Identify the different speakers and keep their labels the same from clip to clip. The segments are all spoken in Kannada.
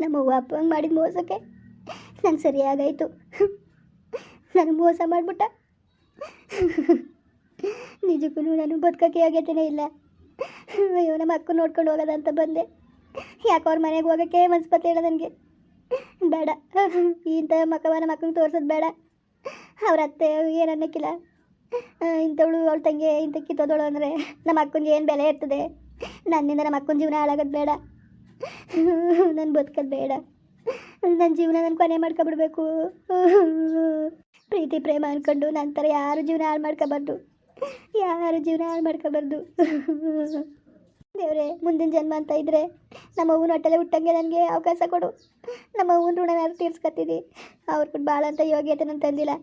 Speaker 1: ನಮ್ಮ ಅವ್ವ ಅಪ್ಪ ಹಂಗೆ ಮಾಡಿದ ಮೋಸಕ್ಕೆ ನಂಗೆ ಸರಿಯಾಗಾಯಿತು. ನಾನು ಮೋಸ ಮಾಡಿಬಿಟ್ಟ. ನಿಜಕ್ಕೂ ನಾನು ಬದುಕಕ್ಕೆ ಆಗೈತೇನೆ ಇಲ್ಲ. ಅಯ್ಯೋ, ನಮ್ಮ ಅಕ್ಕ ನೋಡ್ಕೊಂಡು ಹೋಗೋದಂತ ಬಂದೆ. ಯಾಕೆ ಅವ್ರ ಮನೆಗೆ ಹೋಗೋಕ್ಕೆ ಮನ್ಸು ಬತ್ತಿಲ್ಲ ನನಗೆ. ಬೇಡ. ಇಂಥ ಮಕ್ಕವ ನಮ್ಮ ಅಕ್ಕಂಗೆ ತೋರ್ಸೋದು ಬೇಡ. ಅವ್ರ ಅತ್ತೆ ಏನು ಅನ್ನೋಕ್ಕಿಲ್ಲ. ಇಂಥವಳು ಅವಳ ತಂಗಿ, ಇಂಥ ಕಿತ್ತೋದಳು ಅಂದರೆ ನಮ್ಮ ಅಕ್ಕನಿಗೆ ಏನು ಬೆಲೆ ಇರ್ತದೆ? ನನ್ನಿಂದ ನಮ್ಮ ಅಕ್ಕನ ಜೀವನ ಹಾಳಾಗೋದು ಬೇಡ. ನಾನು ಬದುಕೋದು ಬೇಡ. ನನ್ನ ಜೀವನ ನಾನು ಕೊನೆ ಮಾಡ್ಕೊಬಿಡ್ಬೇಕು. ಪ್ರೀತಿ, ಪ್ರೇಮ ಅನ್ಕೊಂಡು ನಂತರ ಯಾರು ಜೀವನ ಹಾಳು ಮಾಡ್ಕೊಬಾರ್ದು. ಯಾರು ಜೀವನ ಹಾಳು ಮಾಡ್ಕೊಬಾರ್ದು. ದೇವ್ರೆ, ಮುಂದಿನ ಜನ್ಮ ಅಂತ ಇದ್ರೆ ನಮ್ಮ ಹೂವಿನ ಹೊಟ್ಟೆಲೆ ಹುಟ್ಟಂಗೆ ನನಗೆ ಅವಕಾಶ ಕೊಡು. ನಮ್ಮ ಹೂವಿನ ಋಣ ನಾನು ಅವ್ರ ಕೊಟ್ಟು ಭಾಳ ಅಂತ ಯೋಗ್ಯತೆ ನಾನು ತಂದಿಲ್ಲ.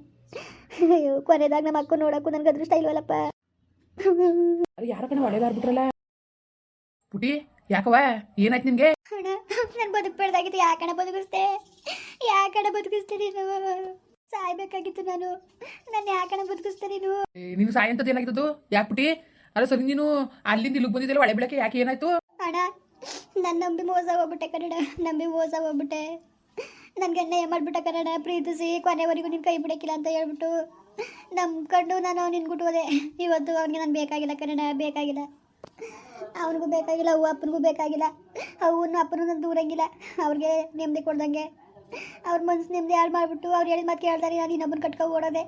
Speaker 1: ಅಯ್ಯೋ, ಕೊನೆದಾಗ ನಮ್ಮ ಅಕ್ಕ ನೋಡೋಕ್ಕೂ ನನಗೆ ಅದೃಷ್ಟ ಇಲ್ವಲ್ಲಪ್ಪ.
Speaker 2: ಯಾರ ಕಣ ಒಳ್ಳೇದಾಗ್ಬಿಟ್ರಲ್ಲ ಪುಟಿ? ಯಾಕವ ಏನಾಯ್ತು ನಿನ್ಗೆ
Speaker 1: ಅಣ್ಣ ನಾನು ಬದುಕಬೇಡ್ದಾಗಿತ್ತು ಯಾಕಣ ಬದುಕಿಸ್ತೆ ಯಾಕಣ ಬದುಕಿಸ್ತೆ ನೀನು? ಸಾಯ್ಬೇಕಾಗಿತ್ತು ನಾನು. ನಾನು ಯಾಕಣ ಬದುಕಿಸ್ತೆ ನೀನು?
Speaker 2: ಏ, ನೀನು ಸಾಯಂತದ್ದು ಏನಾಗಿತ್ತು ಯಾಕೆ ಬಿಟ್ಟಿ ಅಲ್ಲ ಸರಿ ನೀನು ಅಲ್ಲಿಂದ ಇಲ್ಲಿಗೆ ಬಂದಿದ್ದಲ್ಲ ಒಳೆ ಬೆಳಕೆ ಯಾಕೆ ಏನಾಯ್ತು?
Speaker 1: ಅಣ್ಣ ನಾನು ನಂಬಿ ಮೋಸ ಹೋಗ್ಬಿಟ್ಟೆ ಕನ್ನಡ. ನಂಬಿ ಮೋಸ ಹೋಗ್ಬಿಟ್ಟೆ. ನನ್ನ ಗಂಡ ಏನ್ ಮಾಡ್ಬಿಟ್ಟ ಕನ್ನಡ. ಪ್ರೀತಿಸಿ ಕೊನೆವರೆಗೂ ನಿನ್ ಕೈ ಬಿಡಕ್ಕಿಲ್ಲ ಅಂತ ಹೇಳ್ಬಿಟ್ಟು ನಂಬ್ಕೊಂಡು ನಾನು ನಿನ್ಗುಟ್ಟು ಹೋದೆ. ಇವತ್ತು ಅವನಿಗೆ ನಾನು ಬೇಕಾಗಿಲ್ಲ ಕನ್ನಡ ಬೇಕಾಗಿಲ್ಲ. ಅವನಿಗೂ ಬೇಕಾಗಿಲ್ಲ ಅವ್ವ ಅಪ್ಪನಿಗೂ ಬೇಕಾಗಿಲ್ಲ ಅವನು ಅಪ್ಪನೂ ದೂರಂಗಿಲ್ಲ. ಅವ್ರಿಗೆ ನೆಮ್ಮದಿ ಕೊಡ್ದಂಗೆ. ಅವ್ರ ಮನಸ್ಸು ನೆಮ್ಮದಿ ಹಾಳು ಮಾಡಿಬಿಟ್ಟು ಅವ್ರು ಹೇಳಿದ ಮಾತು ಕೇಳ್ತಾರೆ ನಾನು ಇನ್ನೊಬ್ಬನ ಕಟ್ಕೊ ಓಡೋದೆ.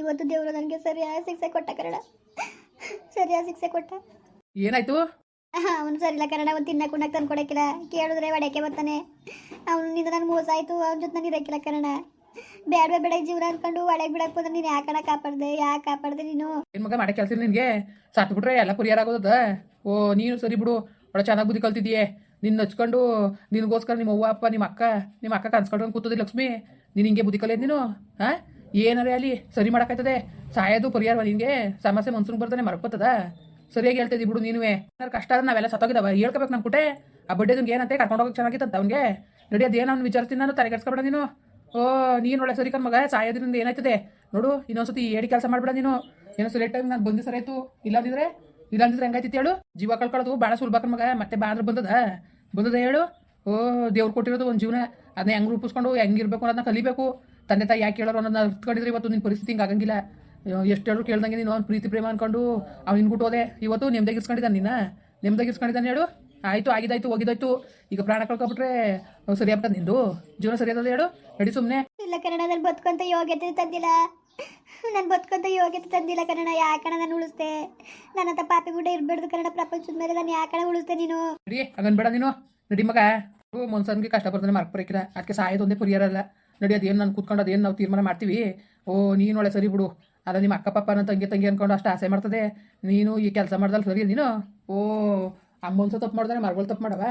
Speaker 1: ಇವತ್ತು ದೇವರು ನನಗೆ ಸರಿಯಾದ ಶಿಕ್ಷೆ ಕೊಟ್ಟ ಕನ್ನಡ. ಸರಿಯಾದ ಶಿಕ್ಷೆ ಕೊಟ್ಟ.
Speaker 2: ಏನಾಯ್ತು?
Speaker 1: ಅವನು ಸರಿಲ್ಲ ಕನ್ನಡ ಅವ್ನು ತಿನ್ನಕ್ಕೆ ಉಣ್ಣಕ್ಕೆ ತಂದು ಕೊಡಕ್ಕಿಲ್ಲ ಕೇಳಿದ್ರೆ ಒಡಕ್ಕೆ ಬರ್ತಾನೆ. ಅವನಿಂದ ನಾನು ಮೋಸ ಆಯಿತು ಅವನ ಜೊತೆ ನಾನು ಇರಕ್ಕಿಲ್ಲ ಕನ್ನಡ. ಬೇಡ ಬೇಡ ಜೀವನ ಅನ್ಕೊಂಡು ಒಳಗೆ ಬಿಡಕ್ ಹೋದ್ರೆ ನೀನು ಯಾಕಣ ಕಾಪಾಡ್ದೆ? ಯಾಕೆ ಕಾಪಾಡ್ದೆ ನೀನು?
Speaker 2: ಏನ್ ಮಗ ಮಾಡಕ್ಕೆ ಕೆಲಸ ನಿನ್ಗೆ? ಸತ್ತು ಬಿಟ್ರೆ ಎಲ್ಲ ಪರಿಹಾರ ಆಗೋದದ? ಓ, ನೀನು ಸರಿ ಬಿಡು. ಒಳ್ಳೆ ಚೆನ್ನಾಗಿ ಬುದ್ಧಿ ಕಲ್ತಿದ್ಯೆ ನಿನ್ನ ಹಚ್ಕೊಂಡು ನಿನಗೋಸ್ಕರ ನಿಮ್ಮ ಅವ್ವ, ಅಪ್ಪ, ನಿಮ್ಮ ಅಕ್ಕ ನಿಮ್ಮ ಅಕ್ಕ ಕನ್ಸ್ಕೊಂಡು ಕೂತದಿ ಲಕ್ಷ್ಮಿ. ನೀನು ಹಿಂಗೆ ಬುದ್ಧಿ ಕಲಿಯೋದು ನೀನು? ಹಾ? ಏನಾರೇ ಅಲ್ಲಿ ಸರಿ ಮಾಡೋಕ್ಕಾಯ್ತದೆ. ಸಾಯೋದು ಪರಿಹಾರ ನಿನಗೆ. ಸಮಸ್ಯೆ ಮನ್ಸೂನ್ ಬರ್ತಾನೆ ಮರ್ಕೋತದ. ಸರಿಯಾಗಿ ಹೇಳ್ತಿದ್ದಿ ಬಿಡು ನೀನುವೆ. ಏನಾರು ಕಷ್ಟ ಆದ್ರೆ ನಾವೆಲ್ಲ ಸತ್ತೋಗಿದಾವ. ಹೇಳ್ಕೋಬೇಕು ನಮ್ಮ ಕುಟೆ. ಆ ಬಡ್ಡೆದಂಗೆ ಏನಂತೆ? ಕರ್ಕೊಂಡು ಚೆನ್ನಾಗಿತ್ತಂತ ಅವ್ನಿಗೆ. ನಡಿ, ಅದೇನು ಅವ್ನು ವಿಚಾರಿಸ್ತೀನಿ ನಾನು? ತಲೆ ಕೆಡ್ಸ್ಕೊಬೇಡ ನೀನು. ಓ, ನೀನು ಒಳ್ಳೆ ಸರಿ ಕಣ್ ಮಗ, ಸಾಯೋದ್ರಿಂದ ಏನಾಯ್ತದೆ? ನೋಡು, ಇನ್ನೊಂದ್ಸತಿ ಏಡಿ ಕೆಲಸ ಮಾಡ್ಬೇಡ ನೀನು. ಏನೋ ಸರಿ ಟೈಮ್ ನಾನು ಬಂದು ಸರಿ ಆಯ್ತು. ಇಲ್ಲಾಂದಿದ್ರೆ ಇಲ್ಲಾಂದಿದ್ರೆ ಹೆಂಗಾಯ್ತಿತ್ತು ಹೇಳು? ಜೀವ ಕಳ್ಕೊಳ್ಳೋದು ಭಾಳ ಸುಲಭ ಕಣ್ ಮಗ, ಮತ್ತೆ ಬಾ ಅಂದ್ರೆ ಬಂದದ? ಬಂದದ ಹೇಳು? ಓ, ದೇವ್ರು ಕೊಟ್ಟಿರೋದು ಒಂದು ಜೀವನ. ಅದನ್ನ ಹೆಂಗೆ ರೂಪಿಸ್ಕೊಂಡು ಹೆಂಗಿರ್ಬೇಕು ಅನ್ನೋದನ್ನ ಕಲಿಬೇಕು. ತಂದೆ ತಾಯಿ ಯಾಕೆ ಹೇಳೋರು ಅನ್ನೋದನ್ನ ಅರ್ಥಕೊಂಡಿದ್ರೆ ಇವತ್ತು ನಿನ್ನ ಪರಿಸ್ಥಿತಿ ಹಿಂಗೆ ಆಗಂಗಿಲ್ಲ. ಎಷ್ಟು ಹೇಳು ಕೇಳ್ದಂಗೆ ನೀನು, ಅವ್ನು ಪ್ರೀತಿ, ಪ್ರೇಮ ಅನ್ಕೊಂಡು ಅವ್ನು ಹೋದೆ. ಇವತ್ತು ನೆಮ್ಮದಿಗೆ ಇಸ್ಕೊಂಡಿದ್ದಾನೆ ನಿನ್ನ ನೆಮ್ಮದಿಗೆ ಇಸ್ಕೊಂಡಿದ್ದಾನೆ ಹೇಳು? ಆಯಿತು ಆಗಿದಾಯ್ತು ಹೋಗಿದಾಯ್ತು ಈಗ ಪ್ರಾಣ ಕಳ್ಕೊಬಿಟ್ರೆ ಸರಿ ಆಗ್ತದೆ ನಿಂದು? ಜೀವನ ಸರಿ ಆಗ್ತದೆ ಹೇಳು? ನಡಿ ಸುಮ್ಮನೆ
Speaker 1: ಇಲ್ಲ ಕನ್ನಡ ನಾನು ಬದುಕಂತ ಯೋಗ್ಯತೆ ತಂದಿಲ್ಲ. ನಾನು ಬದುಕಂತ ಯೋಗ್ಯತೆ ತಂದಿಲ್ಲ ಕನ್ನಡ ಯಾಕಣ ನಾನು ಉಳಿಸ್ದೆ? ನನ್ನಂತ ಪಾಪಿ ಗುಡ್ಡ ಇರ್ಬೇಡ್ದು ಕನ್ನಡ ಪ್ರಪಂಚದ ಮೇಲೆ ನಾನು ಯಾಕಣ ಉಳಿಸ್ದೆ ನೀನು?
Speaker 2: ನಡಿ ಹಂಗನ್ ಬೇಡ ನೀನು. ನಡಿ ಮಗ. ಮನ್ಸನ್ಗೆ ಕಷ್ಟ ಬರ್ತಾನೆ ಮಾರ್ಕ್ ಬರೋಕಿಲ್ಲ ಅದಕ್ಕೆ ಸಾಯೋದೊಂದೇ ಒಂದೇ ಪುರಿಯರಲ್ಲ ನಡಿ ಅದೇನು ನಾನು ಕೂತ್ಕೊಂಡು ಅದೇನು ನಾವು ತೀರ್ಮಾನ ಮಾಡ್ತೀವಿ? ಓ ನೀನು ಒಳ್ಳೆ ಸರಿ ಬಿಡು. ಅದ ನಿಮ್ಮ ಅಕ್ಕ ಪಪ್ಪ ನನ್ನ ತಂಗಿ ತಂಗಿ ಅನ್ಕೊಂಡು ಅಷ್ಟು ಆಸೆ ಮಾಡ್ತದೆ. ನೀನು ಈ ಕೆಲಸ ಮಾಡ್ದಲ್ಲ ಸರಿ ನೀನು? ಓ ಅಮ್ಮೊಂದ್ಸ ತಪ್ಪು ಮಾಡ್ದಾನೆ ಮರಗಳು ತಪ್ಪು ಮಾಡವ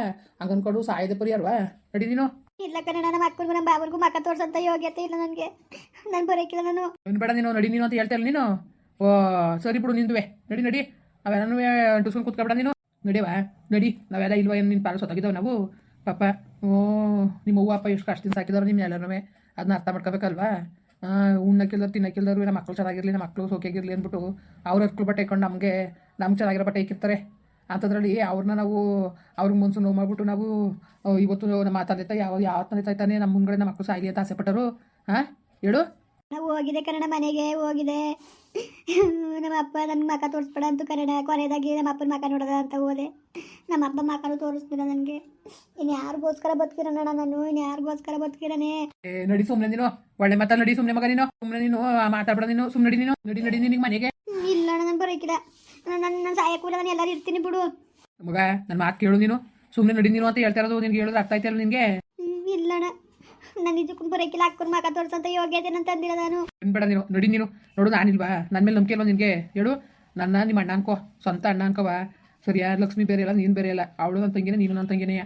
Speaker 2: ಹಂಗನ್ ಅನ್ಕೊಂಡು ಸಾಯದ ಅಲ್ವಾ? ನಡಿ ನೀನು.
Speaker 1: ಇಲ್ಲ ಕಣ ನಮ್ಮ ಅಕ್ಕನಿಗೂ ನಮ್ಮ ಬಾಬನಿಗೂ ಮಕ್ಕ ತೋರ್ಸಂತ ಯೋಗ್ಯತೆ ಇಲ್ಲ ನನಗೆ. ನಾನು ಬರೋಕಿಲ್ಲ ನಾನು.
Speaker 2: ಏನು ಬೇಡ ನೀನು ನಡಿ ನೀನು ಅಂತ ಹೇಳ್ತಾಯಿಲ್ಲ ನೀನು. ಓ ಸರಿ ಬಿಡು ನಿಂದುವೆ ನಡಿ ನಡಿ. ಅವೆಲ್ಲನೂ ಅಂಟಿಸ್ಕೊಂಡು ಕೂತ್ಕೊಬೇಡ ನೀನು. ನಡಿಯವ ನಡಿ. ನಾವೆಲ್ಲ ಇಲ್ವ ಏನು ನಿನ್ನ ಪಾಲು ಸೊತ್ತಾಗಿದ್ದಾವೆ ನಾವು? ಪಾಪ ಓ ನಿಮ್ಮ ಅವ್ವ ಅಪ್ಪ ಎಷ್ಟು ಕಷ್ಟದಿಂದ ಸಾಕಿದಾರೆ ನಿಮ್ಮ ಎಲ್ಲರೂ ಅದನ್ನ ಅರ್ಥ ಮಾಡ್ಕೋಬೇಕಲ್ವಾ? ಉಣ್ಣಕ್ಕಿಲ್ದರು ತಿನ್ನಕ್ಕಿಲ್ದರು ನಮ್ಮ ಮಕ್ಕಳು ಚೆನ್ನಾಗಿರಲಿ ನಮ್ಮ ಮಕ್ಕಳು ಸೋಕಿಯಾಗಿರಲಿ ಅಂದ್ಬಿಟ್ಟು ಅವ್ರ ಹರ್ಕಲ್ ಬಟ್ಟೆ ಇಟ್ಕೊಂಡು ನಮಗೆ ನಮ್ಗೆ ಚೆನ್ನಾಗಿರೋ ಬಟ್ಟೆ ಇಕ್ಕಿರ್ತಾರೆ. ಅಂಥದ್ರಲ್ಲಿ ಅವ್ರನ್ನ ನಾವು ಅವ್ರಿಗೆ ಮುನ್ಸು ನೋವು ಮಾಡಿಬಿಟ್ಟು ನಾವು ಇವತ್ತು ನಮ್ಮ ತಂದೆ ತಾಯಿ ಯಾವ ಯಾವ ತಂದೆ ತಾಯಿ ತಾನೇ ನಮ್ಮ ಮುಂದ್ಗಡೆ ನಮ್ಮ ಮಕ್ಕಳು ಸಾಯಿಲಿ ಅಂತ ಆಸೆ ಪಟ್ಟರು? ಹಾಂ? ಹೇಳು.
Speaker 1: ನಾವು ಹೋಗಿದೆ ಕನ್ನಡ ಮನೆಗೆ ಹೋಗಿದೆ. ನಮ್ಮ ಅಪ್ಪ ನನ್ನ ಮಕ ತೋರಿಸ್ಬೇಡ ಅಂತ ಕನ್ನಡ ಕೊನೆಯದಾಗಿ ನಮ್ಮ ಅಪ್ಪನ ಮಕ ನೋಡೋದ ಅಂತ ಹೋದೆ. ನಮ್ಮ ಅಪ್ಪ ಮಕನೂ ತೋರಿಸ್ಬಿಡ ನನಗೆ. ಇನ್ನು ಯಾರಿಗೋಸ್ಕರ ಬದುಕಿರೋಣ ನಾನು? ಇನ್ನು ಯಾರಿಗೋಸ್ಕರ ಬದುಕಿರೋನೆ?
Speaker 2: ಏ ನಡಿ ಸುಮ್ಮನೆ ನೀನು. ಒಳ್ಳೆ ಮಾತಾ ನಡಿ ಸುಮ್ಮನೆ ಮಗ ನೀನು. ಸುಮ್ಮನೆ ನೀನು ಮಾತಾಡ್ಬೇಡ ನೀನು. ಸುಮ್ಮನೆ ನಡಿ ನೀನು. ನಡಿ ನಡಿ ನಿನಗೆ ಮನೆಗೆ.
Speaker 1: ಇಲ್ಲ ನಾನು ಬರೋಕಿಲ್ಲ. ನನ್ನ ನನ್ನ ಸಾಯಕ್ಕೂ ನಾನು ಎಲ್ಲರೂ ಇರ್ತೀನಿ ಬಿಡು.
Speaker 2: ಮಗ ನನ್ನ ಮಾತು ಕೇಳು ನೀನು. ಸುಮ್ಮನೆ ನಡಿ ನೀನು ಅಂತ ಹೇಳ್ತಾ ಇರೋದು ನಿನ್ಗೆ ಹೇಳೋದು ಅರ್ಥ ಆಯ್ತಲ್ಲ ನಿನಗೆ?
Speaker 1: ಹ್ಮ್, ಇಲ್ಲಣ್ಣ ನಾನು ನಿಜಕ್ಕೂ ಬರೋಕಿಲ್ಲ ಅಕ್ಕನ ಮಗ ತೋರಿಸಂತ ಯೋಗ್ಯತೆ ಅಂತ ತಂದಿಲ್ಲ ನಾನು.
Speaker 2: ಬೇಡ ನೀನು ನಡಿ ನೀನು. ನೋಡು ನಾನಿಲ್ವಾ? ನನ್ನ ಮೇಲೆ ನಂಬಿಕೆ ಇಲ್ವಾ ನಿನಗೆ? ಹೇಳು. ನನ್ನ ನಿಮ್ಮ ಅಣ್ಣ ಅನ್ಕೋ. ಸ್ವಂತ ಅಣ್ಣ ಅನ್ಕೋವ ಸರಿಯಾ? ಲಕ್ಷ್ಮಿ ಬೇರೆ ಇಲ್ಲ ನೀನು ಬೇರೆ ಇಲ್ಲ. ಅವಳು ನನ್ನ ತಂಗಿನೇ ನೀನು ನನ್ನ ತಂಗಿನೇ.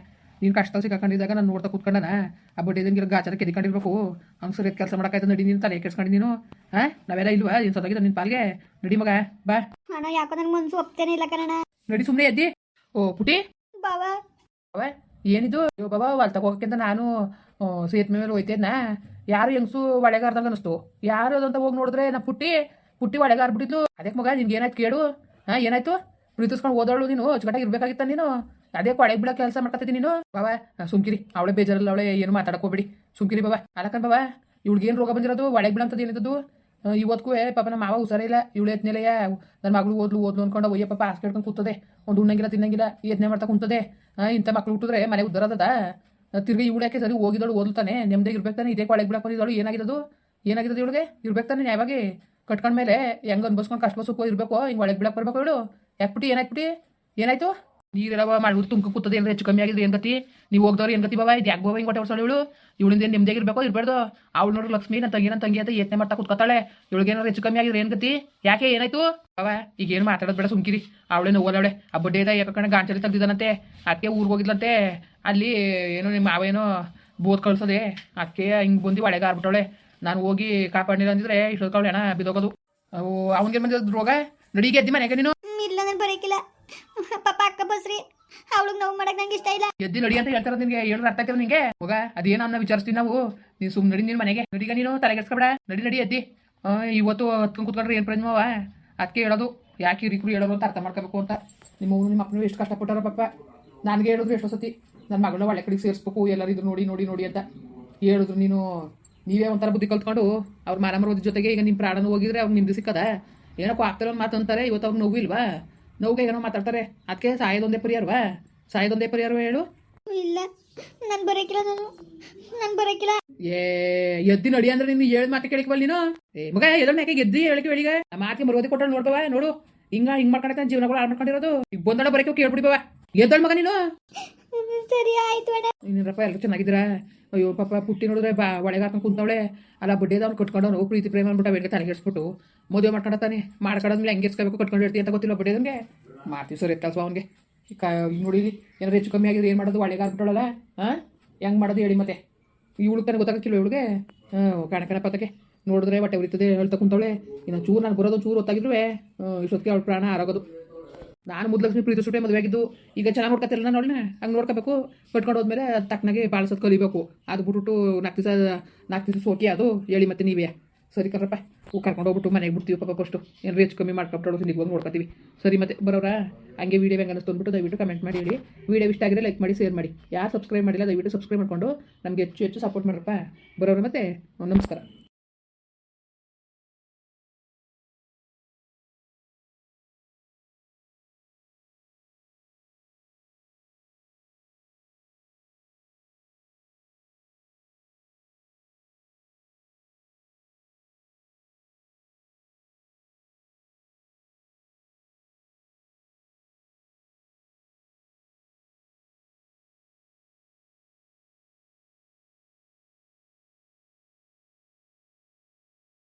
Speaker 2: ನೀನು ಕಷ್ಟ ಸಿಕ್ಕಾಕೊಂಡಿದ್ದಾಗ ನಾನು ನೋಡ್ತಾ ಕೂತ್ಕೊಂಡನ? ಆ ಬಡ್ಡಿದಂಗಿರೋ ಗಾಚಾರ ಕೆದಿಕೊಂಡಿರ್ಬೇಕು. ಹಂಗೆ ಸರಿ ಕೆಲಸ ಮಾಡೋಕ್ಕಾಯ್ತು ನಡಿ ನೀನು ತಲೆ ಕೆಡ್ಸ್ಕೊಂಡು ನೀನು. ಹಾಂ ನಾವೆಲ್ಲ ಇಲ್ವಾ? ನೀನು ಸೊತ್ತಾಗಿದ್ದ ನಿನ್ನ ಪಾಲ್ಗೆ? ನಡಿ ಮಗ ಬಾ.
Speaker 1: ಅಣ್ಣ ಯಾಕೋ ನನ್ ಮನ್ಸು ಒಪ್ತೇನೆ ಇಲ್ಲ ಕಣ
Speaker 2: ನಡಿ ಸುಮ್ನೆ ಎದ್ದಿ. ಓ ಪುಟಿ.
Speaker 1: ಬಾಬಾ
Speaker 2: ಅವ ಏನಿದು? ಅಯ್ಯೋ ಬಾಬಾ ಅಲ್ಲಿ ತಗೋಕಿಂತ ನಾನು ಸೇತ್ ಸೇತುವೆ ಮೇಲೆ ಹೋಯ್ತೇನ ಯಾರು ಹೆಂಗಸು ಒಳಗಾರ್ದಂಗ ಅನಿಸ್ತು ಯಾರು ಅದಂತ ಹೋಗಿ ನೋಡಿದ್ರೆ ನಾ ಪುಟ್ಟಿ ಪುಟ್ಟಿ ಒಳೆಗಾರ್ ಬಿಟ್ಟಿದ್ಲು. ಅದಕ್ಕೆ ಮಗ ನಿನ್ಗೆ ಏನಾಯ್ತು ಕೇಳು. ಹಾಂ ಏನಾಯ್ತು? ಪ್ರೀತಿಸ್ಕೊಂಡು ಓದೋಳು ನೀನು ಅಚ್ಚುಕಟ್ಟಾಗಿ ಇರ್ಬೇಕಾಗಿತ್ತ ನೀನು? ಅದೇ ಕೊಳೆಗೆ ಬಿಡೋ ಕೆಲಸ ಮಾಡ್ತಿದೀನಿ ನೀನು? ಬಾಬಾ ಸುಮ್ಕಿರಿ. ಅವಳೆ ಬೇಜಾರಲ್ಲ ಅವಳೆ ಏನು ಮಾತಾಡಕೋಬೇಡಿ ಸುಮ್ಕಿರಿ ಬಾಬಾ ಅಲ್ಲಕನ್ ಬಾಬಾ ಇವ್ಳಿಗೇನು ರೋಗ ಬಂದಿರೋದು? ಒಳಗೆ ಬಿಡಂತದ್ದು ಏನಿದ್ದದು? ಇವತ್ತಿಗೂ ಪಾಪ ನಮ್ಮ ಮಾವ ಹುಷಾರಿಲ್ಲ ಇವಳು ಎತ್ನೆಲೆಯ ನನ್ನ ಮಗಳು ಓದ್ಲು ಓದ್ಲು ಅನ್ಕೊಂಡು ಒಯ್ಯ ಪಾಪ ಹಾಸ್ಗೆ ಹಿಡ್ಕೊಂಡು ಕೂತದೆ. ಒಂದು ಉಣ್ಣಂಗಿಲ್ಲ, ತಿನ್ನಂಗಿಲ್ಲ ಯತ್ನೆ ಮಾಡ್ತಾ ಕುಂತದೆ. ಇಂಥ ಮಕ್ಳು ಹುಟ್ಟಿದ್ರೆ ಮನೆ ಉದ್ದರದ ತಿರ್ಗಿ ಇವಳು ಯಾಕೆ ಸರಿ ಹೋಗಿದಳು ಓದ್ತಾನೆ ನೆಮ್ಮದಿ ಇರ್ಬೇಕು ತಾನೆ? ಇದೇ ಕೊಳಗೆ ಬಿಡಕ್ಕೆ ಬಂದಿದ್ದಳು ಏನಾಗಿರೋದು ಏನಾಗಿರೋದು ಇವಳಿಗೆ? ಇರ್ಬೇಕು ತಾನೆ ಯಾವಾಗ ಕಟ್ಕೊಂಡ್ಮೇಲೆ ಹೆಂಗ್ ಅನ್ಬಸ್ಕೊಂಡು ಕಷ್ಟ ಸುಖ ಇರ್ಬೇಕು? ಹಿಂಗೆ ಒಳಗೆ ಬಿಡಕ್ಕೆ ಬರ್ಬೇಕು ಇವಳು? ಯಾಕ್ಬಿಟ್ಟು ಏನಾಯ್ಬಿಟ್ಟು ಏನಾಯ್ತು? ನೀರೆಲ್ಲ ಮಾಡಿ ತುಂಬ ಕೂತದೆ ಏನಾರ ಹೆಚ್ಚು ಕಮ್ಮಿ ಆಗಿದೆ ಏನ್ ಗತಿ? ನೀವು ಹೋಗ್ದವ್ರು ಏನ್ ಗತಿ ಬಾಬಾ? ಇದು ಯಾಕೆ ಬಾಬಾ ಹಿಂಗೆ ಹೊಟ್ಟೆ ಹೊಡ್ಸೋಳು ಇವಳು? ಇವಳಿಂದ ಏನು ನಿಮ್ದಾಗಿರ್ಬೇಕು ಇರಬಾರ್ದು ಅವಳು ನೋಡ್ರಿ ಲಕ್ಷ್ಮಿ ನನ್ನ ತಂಗಿ ನನ್ನ ತಂಗಿ ಅಂತ ಯತ್ನೆ ಮಾಡ್ತಾ ಕೂತ್ಕೊತಾಳೆ. ಇವಳಿಗೆ ಏನಾರು ಹೆಚ್ಚು ಕಮ್ಮಿ ಆಗಿದ್ರೆ ಏನ್ ಗತಿ? ಯಾಕೆ ಏನಾಯ್ತು? ಬಾಬಾ, ಈಗ ಏನು ಮಾತಾಡೋದು ಬೇಡ, ಸುಮ್ಕಿರಿ. ಅವಳೇನು ನೋವಲ್ಲವಳೆ. ಆ ಬಡ್ಡೆದ ಯಾಕಂದ್ರೆ ಗಾಂಚಲಿ ತೆಗ್ದಿದ್ದಾನಂತೆ. ಅದಕ್ಕೆ ಊರಿಗೆ ಹೋಗಿದ್ಲಂತೆ. ಅಲ್ಲಿ ಏನೋ ನಿಮ್ಮ ಮಾವೇನೋ ಬೋದ್ ಕಳ್ಸೋದೆ. ಅದಕ್ಕೆ ಹಿಂಗೆ ಬಂದು ಒಳಗೆ ಆರ್ಬಿಟ್ಟವಳೆ. ನಾನು ಹೋಗಿ ಕಾಪಾಡಿಲ್ಲ ಅಂದಿದ್ರೆ ಇಷ್ಟೊತ್ಕೊಳ್ಳೆ ಅಣ್ಣ ಬಿದೋಗೋದು. ಅವು ಅವನಿಗೆ ಬಂದಿದ್ದು ರೋಗ? ನಡಿಗೆ ಎದ್ದಿ ಮನೆಗೆ ನೀನು.
Speaker 1: ಇಲ್ಲ ನಾನು ಬರೋಕಿಲ್ಲ. ಪಾಪ ಅಕ್ಕ ಬಸ್ರಿ. ಅವಳಿಗೆ ನೋವು ಮಾಡಕ್ ನಂಗೆ ಇಷ್ಟ ಇಲ್ಲ.
Speaker 2: ಎದ್ದಿ ನಡಿ ಅಂತ ಹೇಳ್ತಾರ ನಿನ್ಗೆ ಹೇಳಿದ್ರೆ ಅರ್ಥ ಆಯ್ತದ ನಿಂಗೆ ಹೋಗ, ಅದೇನ ಅನ್ನ ವಿಚಾರಿಸ್ತೀವಿ ನಾವು. ನೀನು ಸುಮ್ಮನೆ ನಡಿ ನಿನ್ನ ಮನೆಗೆ. ನಡಿಗ ನೀನು ತಲೆಗೆಡ್ಸ್ಕೊಬೇಡ ನಡಿ ನಡಿ, ಎದ್ದಿ. ಇವತ್ತು ಹತ್ಕೊಂಡು ಕೂತ್ಕೊಂಡ್ರೆ ಏನು ಪ್ರಯೋಜನವ ಅದಕ್ಕೆ ಹೇಳೋದು, ಯಾಕೆ ಹಿರಿಕರು ಹೇಳೋದು ಅಂತ ಅರ್ಥ ಮಾಡ್ಕೋಬೇಕು ಅಂತ. ನಿಮ್ಮ ನಿಮ್ಮ ಮಕ್ಕಳು ಎಷ್ಟು ಕಷ್ಟಪಟ್ಟಾರ ಪಾಪ. ನನಗೆ ಹೇಳಿದ್ರು ಎಷ್ಟೋ ಸತಿ ನನ್ನ ಮಗಳನ್ನ ಒಳ್ಳೆ ಕಡೆಗೆ ಸೇರಿಸ್ಬೇಕು, ಎಲ್ಲರೂ ಇದ್ರು ನೋಡಿ ನೋಡಿ ನೋಡಿ ಅಂತ. ಹೇಳಿದ್ರು ನೀನು, ನೀವೇ ಒಂಥರ ಬುದ್ಧಿ ಕಲ್ತ್ಕೊಂಡು ಅವ್ರ ಮಾರಾಮರ ಮರೋದ್ರ ಜೊತೆಗೆ ಈಗ ನಿಮ್ಮ ಪ್ರಾಣನೂ ಹೋಗಿದ್ರೆ ಅವ್ರು ನಿಮ್ದು ಸಿಕ್ಕದ? ಏನಕ್ಕೂ ಆಗ್ತಾರೋ ಮಾತು ಮಾತಂತಾರೆ ಇವತ್ತು ಅವ್ರು ನೋವು ಇಲ್ವಾ? ನೋವಿಗೆ ಏನೋ ಮಾತಾಡ್ತಾರೆ. ಅದಕ್ಕೆ ಸಾಯೋದೊಂದೇ ಪರಿಹಾರವಾ ಸಾಯೋದೊಂದೇ ಪರಿಹಾರವ ಹೇಳು?
Speaker 1: ಇಲ್ಲ ನಾನು ಬರಕಿಲ್ಲ ನಾನು. ನಾನು ಬರಕಿಲ್ಲ.
Speaker 2: ಏ ಎದ್ದಿ ನಡಿ ಅಂದ್ರೆ ನೀನು ಹೇಳಿದ ಮಾತು ಕೇಳಿಕವಲ್ಲ ನೀನು? ಏ ಮಗ ಎದ್ರ ಯಾಕೆ ಎದ್ದಿ ಹೇಳಿಕೆ ಹೇಳಿಗೆ ಮಾತಿಗೆ ಮರೋದಿ ಕೊಟ್ಟು ನೋಡ್ಬವ ನೋಡು. ಹಿಂಗ ಹಿಂಗ್ ಮಾಡ್ಕೊಂಡ ಜೀವನಗಳು ಹಾಳು ಮಾಡ್ಕೊಂಡಿರೋದು. ಈಗ ಕೇಳ್ಬಿಡಿ ಬವ ಎದ್ದಳ ಮಗ ನೀನು?
Speaker 1: ಸರಿ, ಆಯ್ತು
Speaker 2: ನೀನಪ್ಪ ಎಲ್ಲರೂ ಚೆನ್ನಾಗಿದ್ದೀರಾ? ಅಯ್ಯೋ, ಪಾಪ, ಪುಟ್ಟಿ ನೋಡಿದ್ರೆ ಬಾ, ಒಳಗೆ ಹಾಕೊಂಡು ಕುಂತವಳೆ. ಅಲ್ಲ ಬಡ್ಡಿದ ಅವ್ನು ಕಟ್ಕೊಂಡವನು ಪ್ರೀತಿ, ಪ್ರೇಮ ಅಂದ್ಬಿಟ್ಟು ಅವೆಲ್ಲ ತಲೆಗೆಡ್ಸ್ಬಿಟ್ಟು ಮದುವೆ ಮಾಡ್ಕೊಂಡತಾನೆ ಮಾಡ್ಕೊಂಡ್ಮೇಲೆ ಹೆಂಗೆ ಇರ್ಸ್ಕೋಬೇಕು ಕಟ್ಕೊಂಡು ಇರ್ತಿ ಅಂತ ಗೊತ್ತಿಲ್ಲ ಬಡ್ಡಿದಂಗೆ ಮಾಡ್ತೀವಿ ಸರ್ ಎತ್ತಲ್ಸ ಅವ್ನಿಗೆ. ಕಾ ನೋಡಿ ಏನಾರು ಹೆಚ್ಚು ಕಮ್ಮಿ ಆಗಿದ್ರೆ ಏನು ಮಾಡೋದು? ಒಳಗೆ ಆಗ್ಬಿಟ್ಟಳಲ್ಲ ಹಾಂ ಹೆಂಗೆ ಮಾಡೋದು ಹೇಳಿ ಮತ್ತೆ. ಇವಳು ತಾನೆ ಗೊತ್ತಾಗಕ್ಕಿಲ್ಲ ಇವಳಿಗೆ? ಕಣಕನ ಪತ್ತಕ್ಕೆ ನೋಡಿದ್ರೆ ಹೊಟ್ಟೆ ಉರಿತದೆ ಹೇಳ್ತಾ ಕುಂತವಳೆ. ಇನ್ನು ಚೂರು ನಾನು ಬರೋದು, ಚೂರು ಹೊತ್ತಾಗಿದ್ರು ಇಷ್ಟೊತ್ತಿಗೆ ಅವಳು ಪ್ರಾಣ ಆರೋಗೋದು ನಾನು ಮುದ್ಲಕ್ಷ್ಮಿ ಪ್ರೀತಿ ಸುಟ್ಟೆ ಮದುವೆ ಆಗಿದ್ದು ಈಗ ಚೆನ್ನಾಗಿ ನೋಡ್ಕೊತಿಲ್ಲ ಅವಳನ್ನ ಹಂಗೆ ನೋಡ್ಕೋಬೇಕು. ಕಟ್ಕೊಂಡು ಹೋದ್ಮೇಲೆ ಮೇಲೆ ತಕ್ಕನಾಗೆ ಬಾಳ್ಸೋದು ಕಲಿಬೇಕು. ಅದು ಬಿಟ್ಬಿಟ್ಟು ನಾಲ್ಕು ದಿವಸ ನಾಲ್ಕು ದಿವಸ ಸೋಕಿ ಅದು. ಹೇಳಿ ಮತ್ತೆ ನೀವೇ. ಸರಿ ಕರ್ರಪ್ಪ ಹೂ ಕರ್ಕೊಂಡು ಹೋಗ್ಬಿಟ್ಟು ಮನೆಗೆ ಬಿಡ್ತೀವಿ ಪಾಪ ಫಸ್ಟು. ಏನು ಹೆಚ್ಚು ಕಮ್ಮಿ ಮಾಡ್ಕೊಬಿಟ್ಟು ನೀವು ಬಂದು ನೋಡ್ಕೊತೀವಿ. ಸರಿ ಮತ್ತೆ ಬರೋರಾ ಹಂಗೆ ವೀಡಿಯೋ ಹೆಂಗೆ ಅನ್ನಿಸ್ತು ಅಂದ್ಬಿಟ್ಟು ದಯವಿಟ್ಟು ಕಮೆಂಟ್ ಮಾಡಿ ಹೇಳಿ. ವೀಡಿಯೋ ಇಷ್ಟ ಆಗಿದ್ರೆ ಲೈಕ್ ಮಾಡಿ ಶೇರ್ ಮಾಡಿ. ಯಾರು ಸಬ್ಸ್ಕ್ರೈಬ್ ಮಾಡಿಲ್ಲ ದಯವಿಟ್ಟು ಸಬ್ಸ್ಕ್ರೈಬ್ ಮಾಡಿಕೊಂಡು ನಮಗೆ ಹೆಚ್ಚು ಹೆಚ್ಚು ಸಪೋರ್ಟ್ ಮಾಡ್ರಪ್ಪ. ಬರೋರು ಮತ್ತೆ, ನಮಸ್ಕಾರ.